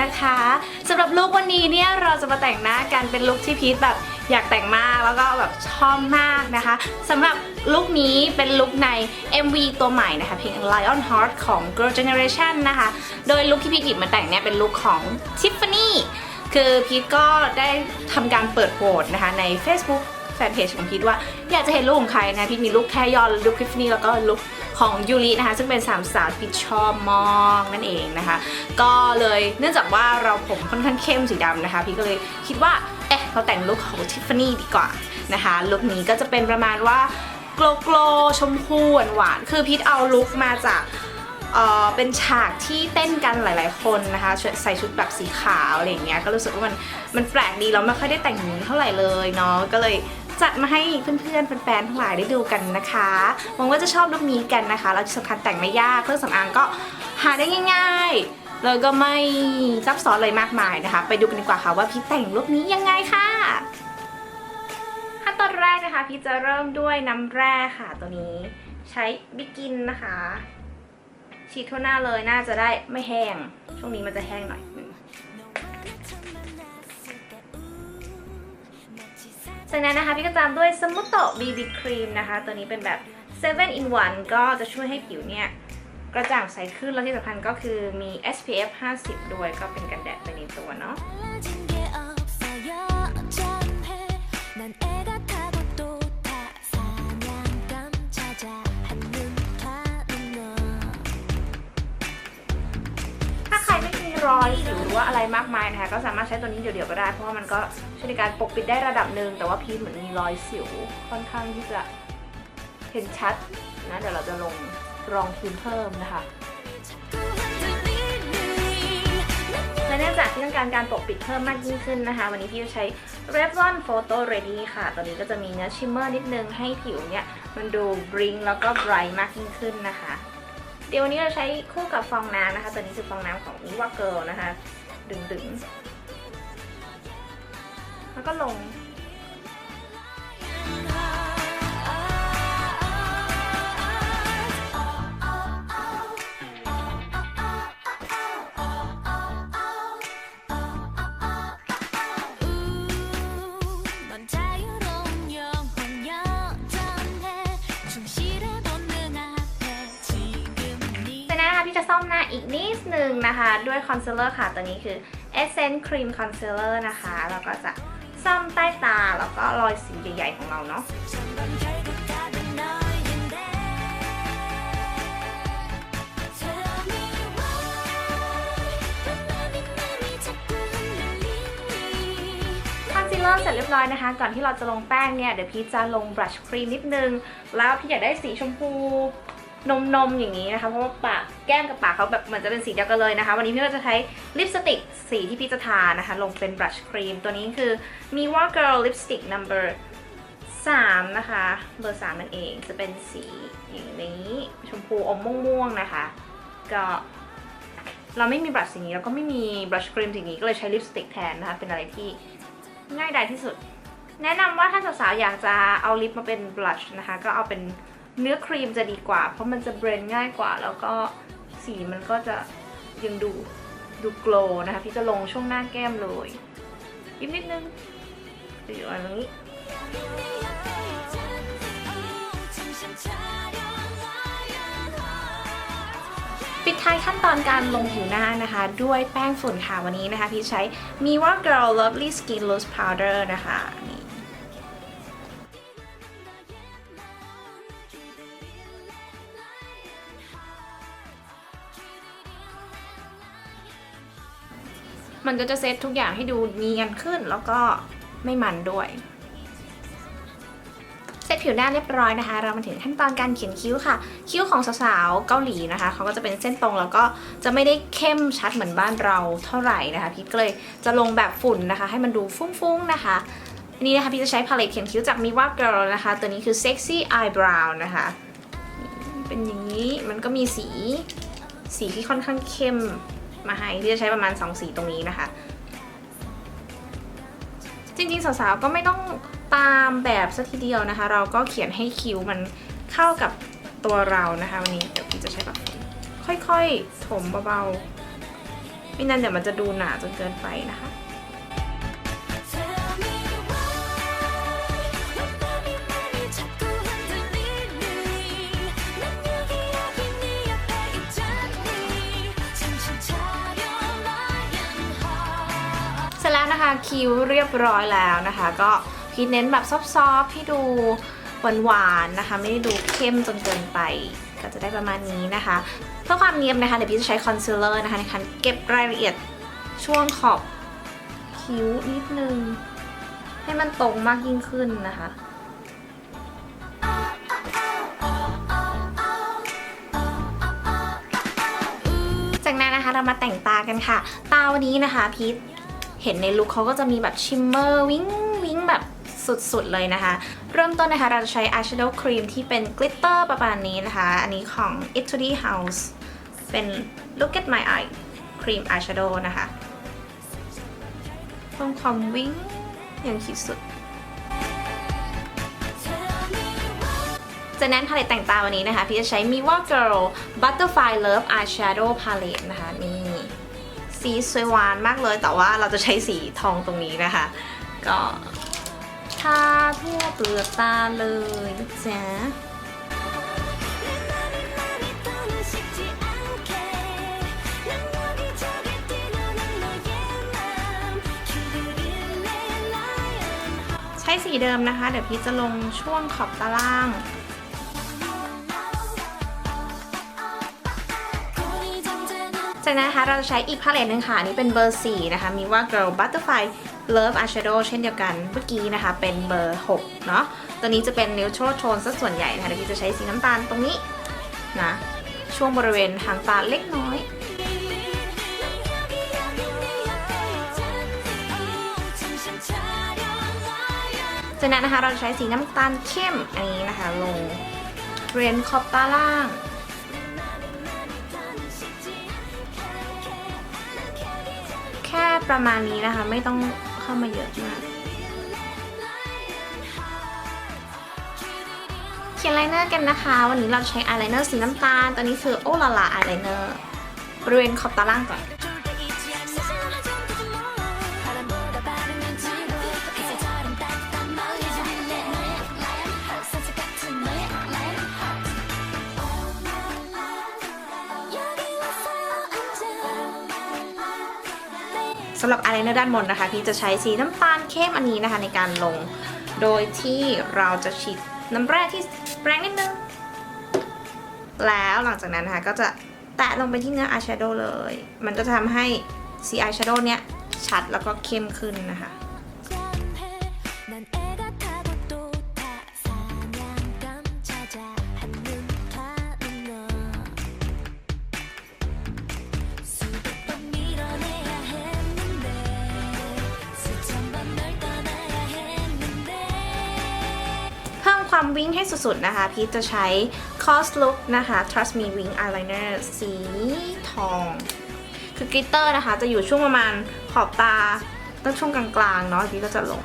นะคะสำหรับลุควันนี้เนี่ยเราจะมาแต่งหน้ากันเป็นลุคที่พีชแบบอยากแต่งมากแล้วก็แบบชอบมากนะคะสำหรับลุคนี้เป็นลุคใน MV ตัวใหม่นะคะเพลง Lion Heart ของ Girl Generation นะคะ โดยลุคที่พีชหยิบมาแต่งเนี่ยเป็นลุคของ Tiffany คือพีทก็ได้ทำการเปิดโหวตนะคะใน Facebook แฟนเพจของพีทว่าอยากจะเห็นลุคของใครนะพีทมีลุคแค่ยอนลุคทิฟฟานี่แล้วก็ลุค ของยูรินะคะ ซึ่งเป็นสามสาวที่ชอบมากนั่นเองนะคะ ก็เลยเนื่องจากว่าเราผมค่อนข้างเข้มสีดำนะคะ พีทก็เลยคิดว่าเอ๊ะเราแต่งลุคของทิฟฟานี่ดีกว่านะคะลุคนี้ก็จะเป็นประมาณว่าโกลโกลชมพูหวานๆคือพีทเอาลุคมาจากเอ่อเป็นฉากที่เต้นกันหลายๆ คนนะคะ ใส่ชุดแบบสีขาวอะไรอย่างเงี้ยก็รู้สึกว่ามันมันแปลกดีเราไม่ค่อยได้แต่งอย่างนี้เท่าไหร่เลยเนาะก็เลย จัดมาให้เพื่อนๆแฟนๆทั้งหลายได้ดูกันนะคะหวังว่าจะชอบลุคนี้กันนะคะแล้วที่สำคัญแต่งไม่ยากเครื่องสำอางก็หาได้ง่ายๆแล้วก็ไม่ซับซ้อนอะไรมากมายนะคะ ไปดูกันดีกว่าค่ะว่าพี่แต่งลุคนี้ยังไงค่ะขั้นตอนแรกนะคะ พี่จะเริ่มด้วยน้ำแร่ค่ะตัวนี้ใช้บิกินนะคะฉีดทั่วหน้าเลยน่าจะได้ไม่แห้ง ช่วงนี้มันจะแห้งหน่อย จากนั้นนะคะพี่ก็ตามด้วยสมุตโตะ BB ครีมนะคะ ตัวนี้เป็นแบบ7 in 1 ก็จะช่วยให้ผิวเนี่ยกระจ่างใสขึ้นแล้วที่สำคัญก็คือมี SPF 50 ด้วยก็เป็นกันแดดไปในตัวเนาะ รอยสิวหรือว่าอะไรมากมายนะคะ ก็สามารถใช้ตัวนี้เดี่ยวๆก็ได้ เพราะว่ามันก็ช่วยในการปกปิดได้ระดับหนึ่งแต่ว่าพีทเหมือนมีรอยสิวค่อนข้างที่จะเห็นชัดนะเดี๋ยวเราจะลงรองพื้เพิ่มนะคะและเนื่องจากที่ต้องการการปกปิดเพิ่มมากยิ่งขึ้นนะคะ วันนี้พี่จะใช้ Revlon Photo Ready ค่ะ ตัวนี้ก็จะมีเนื้อชิมเมอร์นิดนึงให้ผิวเนี่ย มันดูบริงแล้วก็ไบรท์มากยิ่งขึ้นนะคะ เดี๋ยววันนี้เราใช้คู่กับฟองน้ำนะคะ ตัวนี้คือฟองน้ำของมิวเกิลนะคะ ดึงๆ แล้วก็ลงะคะด้วยคอนซีลเลอร์ค่ะ ตัวนี้คือ Essence Cream Concealer นะคะ แล้วก็จะซ่อมใต้ตา แล้วก็รอยสิวใหญ่ๆของเราเนาะเลอร์เสร็จเรียบร้อยนะคะ ก่อนที่เราจะลงแป้งเนี่ย เดี๋ยวพีจะลงบลัชครีมนิดนึง แล้วพี่อยากได้สีชมพู นมนมๆอย่างนี้นะคะ เพราะว่าปากแก้มกับปากเขาแบบเหมือนจะเป็นสีเดียวกันเลยนะคะ วันนี้พี่ก็จะใช้ลิปสติกสีที่พี่จะทานะคะ ลงเป็นบลัชครีม ตัวนี้คือ Miwa Girl Lipstick Number 3 นะคะ เบอร์ 3 นั่นเองจะเป็นสีอย่างนี้ชมพูอมม่วงๆนะคะ ก็เราไม่มีบลัชสีนี้แล้วก็ไม่มีบลัชครีมสีนี้ก็เลยใช้ลิปสติกแทนนะคะ เป็นอะไรที่ง่ายดายที่สุด แนะนำว่าถ้าสาวๆอยากจะเอาลิปมาเป็นบลัชนะคะ ก็เอาเป็น เนื้อครีมจะดีกว่า เพราะมันจะเบรนง่ายกว่า แล้วก็สีมันก็จะยังดูดูโกลนะคะพี่จะลงช่วงหน้าแก้มเลยยิบนิดนึงอยู่อันนี้ปิดท้ายขั้นตอนการลงผิวหน้านะคะ ด้วยแป้งฝุ่นค่ะวันนี้นะคะ พี่ใช้ Miwa Girl Lovely Skin Loose Powder นะคะ มันก็จะเซตทุกอย่างให้ดูเนียนขึ้นแล้วก็ไม่มันด้วยเสร็จผิวหน้าเรียบร้อยนะคะ เรามาถึงขั้นตอนการเขียนคิ้วค่ะ คิ้วของสาวๆเกาหลีนะคะเขาก็จะเป็นเส้นตรงแล้วก็จะไม่ได้เข้มชัดเหมือนบ้านเราเท่าไหร่นะคะพีทก็เลยจะลงแบบฝุ่นนะคะ ให้มันดูฟุ้งๆนะคะนนี้นะคะพีทจะใช้พาเลตเขียนคิ้วจาก Miwa Girl นะคะ ตัวนี้คือ Sexy Eyebrow นะคะ เป็นอย่างนี้มันก็มีสีสีที่ค่อนข้างเข้ม มาให้ที่จะใช้ประมาณ2สีตรงนี้นะคะ จริงๆสาวๆก็ไม่ต้องตามแบบซะทีเดียวนะคะ เราก็เขียนให้คิ้วมันเข้ากับตัวเรานะคะวันนี้เดี๋ยวพี่จะใช้แบบค่อยๆถมเบาๆไม่นั้นเดี๋ยวมันจะดูหนาจนเกินไปนะคะ คะคิ้วเรียบร้อยแล้วนะคะ ก็พีทเน้นแบบซอฟๆให้ดูหวานๆนะคะ ไม่ได้ดูเข้มจนเกินไปก็จะได้ประมาณนี้นะคะ เพื่อความเนียบนะคะเดี๋ยวพีทจะใช้คอนซีลเลอร์นะคะในการเก็บรายละเอียดช่วงขอบคิ้วนิดนึง ให้มันตรงมากยิ่งขึ้นนะคะจากนั้นนะคะเรามาแต่งตากันค่ะ ตาวันนี้นะคะพีท เห็นในลุคเขาก็จะมีแบบชิมเมอร์วิงวิงแบบสุดๆเลยนะคะ เริ่มต้นนะคะเราจะใช้ eyeshadow cream ที่เป็นกลิตเตอร์ประมาณนี้นะคะ อันนี้ของ Etude House เป็น Look at my eye cream eyeshadow นะคะเพิ่มความวิงอย่างขีดสุดจากนั้นพาเลตแต่งตาวันนี้นะคะ พี่จะใช้ Miwa Girl Butterfly Love Eyeshadow Palette นะคะนี่ สีสวยวานมากเลย แต่ว่าเราจะใช้สีทองตรงนี้นะคะ ก็ทาทั่วเปลือกตาเลยจ้ะใช้สีเดิมนะคะ เดี๋ยวพี่จะลงช่วงขอบตาล่างากนั้นนะคะเราจะใช้อีกพาเลตหนึ่งค่ะอันนี้เป็นเบอร์ 4 นะคะ มีว่า Girl Butterfly Love Eyeshadow เช่นเดียวกันเมื่อกี้นะคะ เป็นเบอร์ 6 เนาะตัวนี้จะเป็น Neutral Tone ซะส่วนใหญ่นะคะที่จะใช้สีน้ำตาลตรงนี้นะ ช่วงบริเวณทางตาเล็กน้อยจากนั้นนะคะเราจะใช้สีน้ำตาลเข้มอันนี้นะคะลงเรียนขอบตาล่าง ประมาณนี้นะคะ ไม่ต้องเข้ามาเยอะมากเขียนไลเนอร์กันนะคะ วันนี้เราใช้อายไลเนอร์สีน้ำตาล ตอนนี้คือโอลาลาอายไลเนอร์บริเวณขอบตาล่างก่อน สำหรับอายไลเนอร์ด้านบนนะคะพี่จะใช้สีน้ำตาลเข้มอันนี้นะคะ ในการลง โดยที่เราจะฉีดน้ำแร่ที่แรงนิดนึง แล้วหลังจากนั้นนะคะก็จะแตะลงไปที่เนื้ออายแชโดว์เลย มันก็จะทำให้สีอายแชโดว์เนี้ยชัดแล้วก็เข้มขึ้นนะคะำวิ่งให้สุดๆนะคะ พีทจะใช้ Cost Look นะคะ Trust Me Wing Eyeliner สีทอง คือกริตเตอร์นะคะ จะอยู่ช่วงประมาณขอบตาตั้งช่วงกลางๆเนาะพีทก็จะลง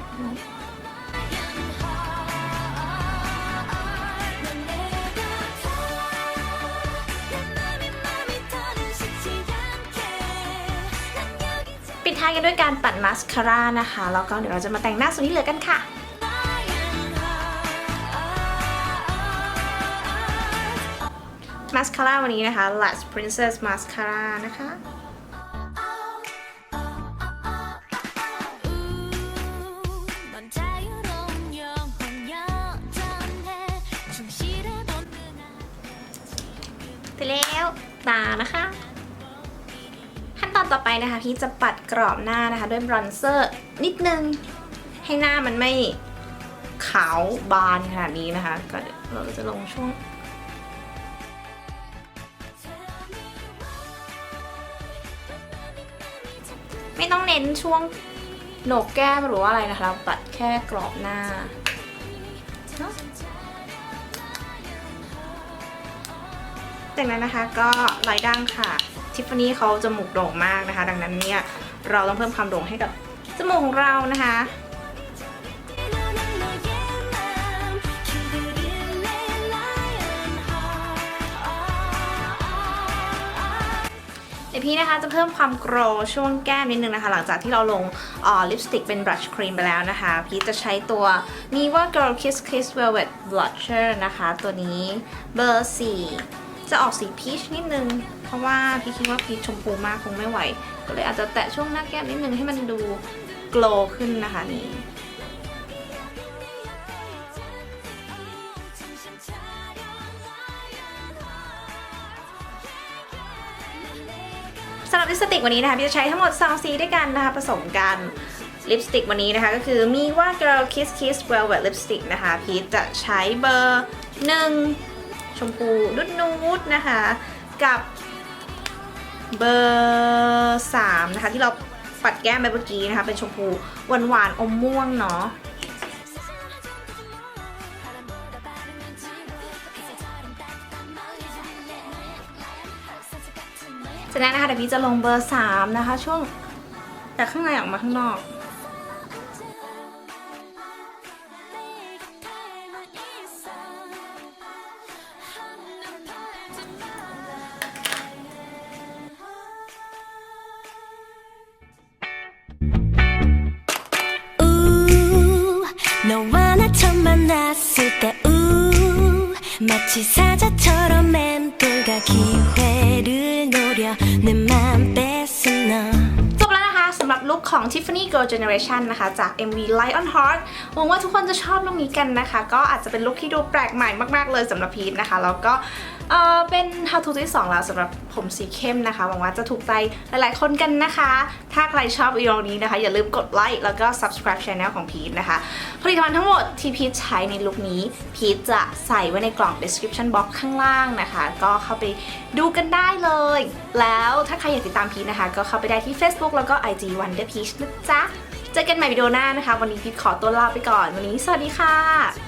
ปิดท้ายกันด้วยการปัดมาสคาร่านะคะ แล้วก็เดี๋ยวเราจะมาแต่งหน้าส่วนที่เหลือกันค่ะ มาสคาร่าวันนี้นะคะ Lash Princess Mascara นะคะไปแล้วตานะคะ ขั้นตอนต่อไปนะคะ พี่จะปัดกรอบหน้านะคะ ด้วยบรอนเซอร์นิดนึง ให้หน้ามันไม่ขาวบานขนาดนี้นะคะ ก็เราจะลงช่วง ไม่ต้องเน้นช่วงโหนกแก้มหรือว่าอะไรนะคะ เราตัดแค่กรอบหน้าเนอะจากนั้นนะคะก็ไลท์ดั้งค่ะ ทิฟฟานี่เขาจมูกโด่งมากนะคะ ดังนั้นเนี่ยเราต้องเพิ่มความโด่งให้กับจมูกของเรานะคะ เดี๋ยวพี่นะคะจะเพิ่มความโกรช่วงแก้มนิดนึงนะคะ หลังจากที่เราลงลิปสติกเป็นบลัชครีมไปแล้วนะคะ พี่จะใช้ตัวมีว่า Girl Kiss Kiss Velvet Blusher นะคะ ตัวนี้เบอร์4จะออกสีพีชนิดนึง เพราะว่าพี่คิดว่าพีชชมพูมากคงไม่ไหว ก็เลยอาจจะแตะช่วงหน้าแก้มนิดนึงให้มันดูโกลขึ้นนะคะนี่ สำหรับลิปสติกวันนี้นะคะพี่จะใช้ทั้งหมด2สีด้วยกันนะคะผสมกันลิปสติกวันนี้นะคะก็คือมีว่า Girl Kiss Kiss Velvet Lipstick นะคะ พีชจะใช้เบอร์หนึ่งชมพูนุดนูดนะคะ กับเบอร์ 3 นะคะ ที่เราปัดแก้มไปเมื่อกี้นะคะ เป็นชมพูหวานหวานๆอมม่วงเนาะ จากนั้นนะคะเดี๋ยวพี่จะลงเบอร์3นะคะ ช่วงจากข้างในออกมาข้างนอก ของ Tiffany Girl Generation นะคะจาก MV Light on Heart หวังว่าทุกคนจะชอบลุคนี้กันนะคะ ก็อาจจะเป็นลุคที่ดูแปลกใหม่มาก ๆ เลยสำหรับพีทนะคะ แล้วก็ เออเป็น How to ที่2แล้วสำหรับผมสีเข้มนะคะหวังว่าจะถูกใจหลายๆคนกันนะคะ ถ้าใครชอบวิดีโอนี้นะคะ อย่าลืมกดไลค์แล้วก็ subscribe channel ของพีทนะคะผลิตภัณฑ์ทั้งหมดที่พีทใช้ในลุคนี้ พีทจะใส่ไว้ในกล่อง description box ข้างล่างนะคะ ก็เข้าไปดูกันได้เลย แล้วถ้าใครอยากติดตามพีทนะคะ ก็เข้าไปได้ที่ Facebook แล้วก็ IG Wonder Peach นะจ๊ะเจอกันใหม่วิดีโอหน้านะคะ วันนี้พีทขอตัวลาไปก่อนวันนี้ สวัสดีค่ะ